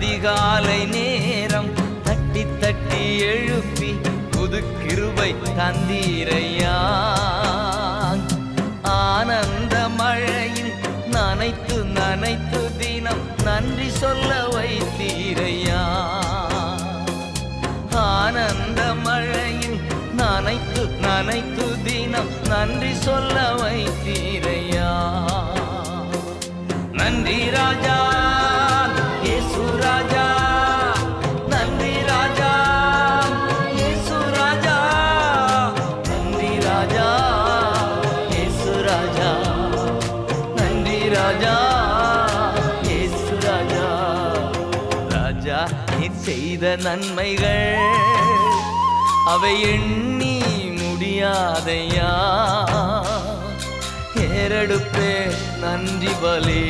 அதிகாலை நேரம் தட்டி தட்டி எழுப்பி புது கிருபை தந்தீரையா? ஆனந்த மழையில் நனைத்து நனைத்து தினம் நன்றி சொல்ல வைத்தீரையா? ஆனந்த மழையில் நனைத்து நனைத்து தினம் நன்றி சொல்ல வைத்தீரையா? நன்றி ராஜா ராஜா ஏசு ராஜா நன்றி ராஜா ஏசு ராஜா ராஜா நீ செய்த நன்மைகள் அவை எண்ணி முடியாதையா? ஏறெடுப்பே நன்றி பலே.